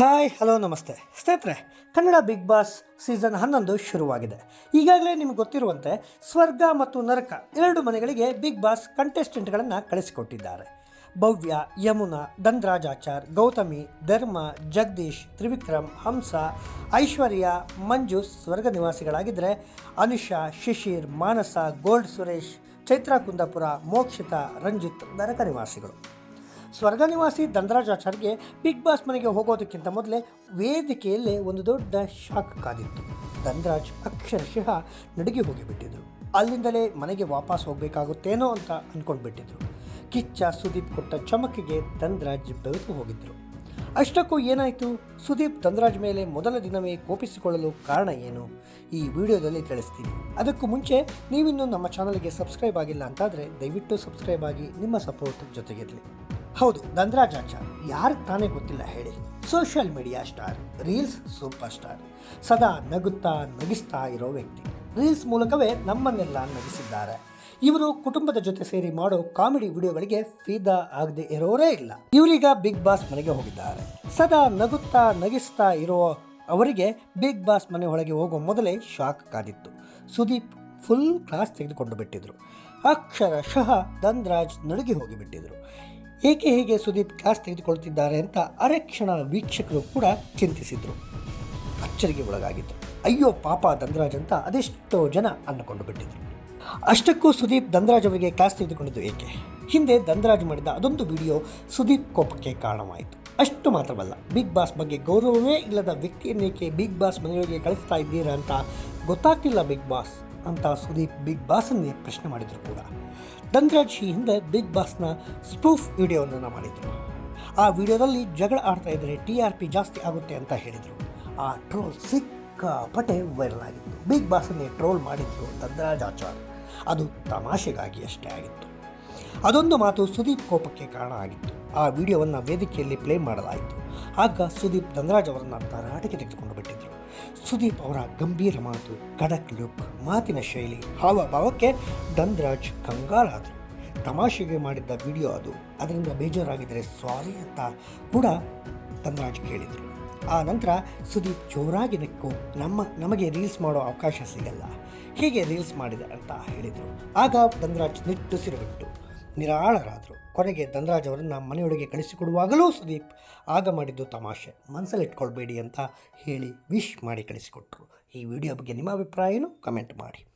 Hi, hello, ನಮಸ್ತೆ. ಸ್ನೇಹಿತರೆ, Kannada big boss season ಹನ್ನೊಂದು ಶುರುವಾಗಿದೆ. ಈಗಾಗಲೇ ನಿಮ್ಗೆ ಗೊತ್ತಿರುವಂತೆ ಸ್ವರ್ಗ ಮತ್ತು ನರಕ ಎರಡು ಮನೆಗಳಿಗೆ ಬಿಗ್ ಬಾಸ್ ಕಂಟೆಸ್ಟೆಂಟ್ಗಳನ್ನು ಕಳಿಸಿಕೊಟ್ಟಿದ್ದಾರೆ. ಭವ್ಯ, ಯಮುನಾ ಧನ್ರಾಜಾಚಾರ್ ಗೌತಮಿ, ಧರ್ಮ, ಜಗದೀಶ್, ತ್ರಿವಿಕ್ರಮ್, ಹಂಸ, ಐಶ್ವರ್ಯ, ಮಂಜು ಸ್ವರ್ಗ ನಿವಾಸಿಗಳಾಗಿದ್ದರೆ ಅನುಷಾ, ಶಿಶಿರ್, ಮಾನಸ, ಗೋಲ್ಡ್ ಸುರೇಶ್, ಚೈತ್ರಾ ಕುಂದಾಪುರ, ಮೋಕ್ಷಿತ, ರಂಜಿತ್ ನರಕ ನಿವಾಸಿಗಳು. ಸ್ವರ್ಗ ನಿವಾಸಿ ಧನರಾಜಾಚಾರ್ಗೆ ಬಿಗ್ ಬಾಸ್ ಮನೆಗೆ ಹೋಗೋದಕ್ಕಿಂತ ಮೊದಲೇ ವೇದಿಕೆಯಲ್ಲೇ ಒಂದು ದೊಡ್ಡ ಶಾಕ್ ಕಾದಿತ್ತು. ಧನರಾಜ್ ಅಕ್ಷರಶಃ ನಡುಗಿ ಹೋಗಿಬಿಟ್ಟಿದ್ರು. ಅಲ್ಲಿಂದಲೇ ಮನೆಗೆ ವಾಪಸ್ ಹೋಗಬೇಕಾಗುತ್ತೇನೋ ಅಂತ ಅಂದ್ಕೊಂಡ್ಬಿಟ್ಟಿದ್ರು ಕಿಚ್ಚ ಸುದೀಪ್ ಕೊಟ್ಟ ಚಮಕಿಗೆ ಧನರಾಜ್ ಬೆಳಕು ಹೋಗಿದ್ದರು ಅಷ್ಟಕ್ಕೂ ಏನಾಯಿತು? ಸುದೀಪ್ ಧನರಾಜ್ ಮೇಲೆ ಮೊದಲ ದಿನವೇ ಕೋಪಿಸಿಕೊಳ್ಳಲು ಕಾರಣ ಏನು? ಈ ವಿಡಿಯೋದಲ್ಲಿ ತಿಳಿಸ್ತೀನಿ. ಅದಕ್ಕೂ ಮುಂಚೆ ನೀವಿನ್ನೂ ನಮ್ಮ ಚಾನಲ್ಗೆ ಸಬ್ಸ್ಕ್ರೈಬ್ ಆಗಿಲ್ಲ ಅಂತಾದರೆ ದಯವಿಟ್ಟು ಸಬ್ಸ್ಕ್ರೈಬ್ ಆಗಿ ನಿಮ್ಮ ಸಪೋರ್ಟ್ ಜೊತೆಗಿರಲಿ. ಹೌದು ಗಂಧರಾಜಾಚಾರ್ ಯಾರು ತಾನೇ ಗೊತ್ತಿಲ್ಲ ಹೇಳಿ. Social media star reels superstar ಸದಾ ನಗುತ್ತಾ ನಗಿಸ್ತಾ ಇರೋ ವ್ಯಕ್ತಿ. ರೀಲ್ಸ್ ಮೂಲಕವೇ ನಮ್ಮನ್ನೆಲ್ಲ ನಗಿಸಿದ್ದಾರೆ. ಇವರು ಕುಟುಂಬದ ಜೊತೆ ಸೇರಿ ಮಾಡೋ ಕಾಮಿಡಿ ವಿಡಿಯೋಗಳಿಗೆ ಫೀದಾ ಆಗದೆ ಇರೋರೇ ಇಲ್ಲ. ಇವರೀಗ ಬಿಗ್ ಬಾಸ್ ಮನೆಗೆ ಹೋಗಿದ್ದಾರೆ. ಸದಾ ನಗುತ್ತಾ ನಗಿಸ್ತಾ ಇರೋ ಅವರಿಗೆ ಬಿಗ್ ಬಾಸ್ ಮನೆ ಒಳಗೆ ಹೋಗೋ ಮೊದಲೇ ಶಾಕ್ ಕಾದಿತ್ತು. ಸುದೀಪ್ ಫುಲ್ ಕ್ಲಾಸ್ ತೆಗೆದುಕೊಂಡು ಬಿಟ್ಟಿದ್ರು. ಅಕ್ಷರಶಃ ಧನ್ರಾಜ್ ನಡುಗಿ ಹೋಗಿಬಿಟ್ಟಿದ್ರು. ಏಕೆ ಹೀಗೆ ಸುದೀಪ್ ಕ್ಲಾಸ್ ತೆಗೆದುಕೊಳ್ತಿದ್ದಾರೆ ಅಂತ ಅರೆಕ್ಷಣ ವೀಕ್ಷಕರು ಕೂಡ ಚಿಂತಿಸಿದ್ರು. ಅಚ್ಚರಿಗೆ ಒಳಗಾಗಿತ್ತು ಅಯ್ಯೋ ಪಾಪ ಧನ್ರಾಜ್ ಅಂತ ಅದೆಷ್ಟೋ ಜನ ಅಂದುಕೊಂಡು ಬಿಟ್ಟಿದ್ರು. ಅಷ್ಟಕ್ಕೂ ಸುದೀಪ್ ಧನ್ರಾಜ್ ಅವರಿಗೆ ಕ್ಲಾಸ್ ತೆಗೆದುಕೊಂಡಿದ್ದು ಏಕೆ? ಹಿಂದೆ ಧನ್ರಾಜ್ ಮಾಡಿದ ಅದೊಂದು ವಿಡಿಯೋ ಸುದೀಪ್ ಕೋಪಕ್ಕೆ ಕಾರಣವಾಯಿತು. ಅಷ್ಟು ಮಾತ್ರವಲ್ಲ ಬಿಗ್ ಬಾಸ್ ಬಗ್ಗೆ ಗೌರವವೇ ಇಲ್ಲದ ವ್ಯಕ್ತಿಯನ್ನೇಕೆ ಬಿಗ್ ಬಾಸ್ ಮನೆಯೊಳಗೆ ಕಳಿಸ್ತಾ ಇದ್ದೀರಾ ಅಂತ ಗೊತ್ತಾಗ್ತಿಲ್ಲ ಬಿಗ್ ಬಾಸ್ ಅಂತ ಸುದೀಪ್ ಬಿಗ್ ಬಾಸನ್ನೇ ಪ್ರಶ್ನೆ ಮಾಡಿದರು ಕೂಡ. ಧನ್ರಾಜ್ ಈ ಹಿಂದೆ ಬಿಗ್ ಬಾಸ್ನ ಸ್ಪ್ರೂಫ್ ವಿಡಿಯೋವನ್ನು ಮಾಡಿದರು. ಆ ವಿಡಿಯೋದಲ್ಲಿ ಜಗಳ ಆಡ್ತಾ ಇದ್ದರೆ ಟಿ ಆರ್ ಪಿ ಜಾಸ್ತಿ ಆಗುತ್ತೆ ಅಂತ ಹೇಳಿದರು. ಆ ಟ್ರೋಲ್ ಸಿಕ್ಕಾಪಟ್ಟೆ ವೈರಲ್ ಆಗಿತ್ತು. ಬಿಗ್ ಬಾಸನ್ನೇ ಟ್ರೋಲ್ ಮಾಡಿದ್ರು ಧನ್ರಾಜ್ ಆಚಾರ್. ಅದು ತಮಾಷೆಗಾಗಿ ಅಷ್ಟೇ ಆಗಿತ್ತು. ಅದೊಂದು ಮಾತು ಸುದೀಪ್ ಕೋಪಕ್ಕೆ ಕಾರಣ ಆಗಿತ್ತು. ಆ ವಿಡಿಯೋವನ್ನು ವೇದಿಕೆಯಲ್ಲಿ ಪ್ಲೇ ಮಾಡಲಾಯಿತು. ಆಗ ಸುದೀಪ್ ಧನರಾಜ್ ಅವರನ್ನು ತರಾಟೆಗೆ ತೆಗೆದುಕೊಂಡು ಬಿಟ್ಟಿದ್ದರು ಸುದೀಪ್ ಅವರ ಗಂಭೀರ ಮಾತು, ಖಡಕ್ ಲುಕ್ ಮಾತಿನ ಶೈಲಿ, ಹಾವಭಾವಕ್ಕೆ ಧನ್ರಾಜ್ ಕಂಗಾಲಾದರು. ತಮಾಷೆಗೆ ಮಾಡಿದ್ದ ವಿಡಿಯೋ ಅದು. ಅದರಿಂದ ಬೇಜಾರಾಗಿದ್ದರೆ ಸಾರಿ ಅಂತ ಕೂಡ ಧನ್ರಾಜ್ ಕೇಳಿದರು. ಆ ನಂತರ ಸುದೀಪ್ ಜೋರಾಗಿ ನೆಕ್ಕು, ನಮ್ಮ, ನಮಗೆ ರೀಲ್ಸ್ ಮಾಡೋ ಅವಕಾಶ ಸಿಗಲ್ಲ. ಹೀಗೆ ರೀಲ್ಸ್ ಮಾಡಿದೆ ಅಂತ ಹೇಳಿದರು. ಆಗ ಧನ್ರಾಜ್ ನಿಟ್ಟುಸಿರುಬಿಟ್ಟು ನಿರಾಳರಾದರು. ಕೊನೆಗೆ ಧನರಾಜ್ ಅವರನ್ನು ಮನೆಯೊಳಗೆ ಕಳಿಸಿಕೊಡುವಾಗಲೂ ಸುದೀಪ್ ಆಗ ಮಾಡಿದ್ದು ತಮಾಷೆ. ಮನಸ್ಸಲ್ಲಿಟ್ಕೊಳ್ಬೇಡಿ ಅಂತ ಹೇಳಿ ವಿಶ್ ಮಾಡಿ ಕಳಿಸಿಕೊಟ್ರು. ಈ ವಿಡಿಯೋ ಬಗ್ಗೆ ನಿಮ್ಮ ಅಭಿಪ್ರಾಯನೂ ಕಮೆಂಟ್ ಮಾಡಿ.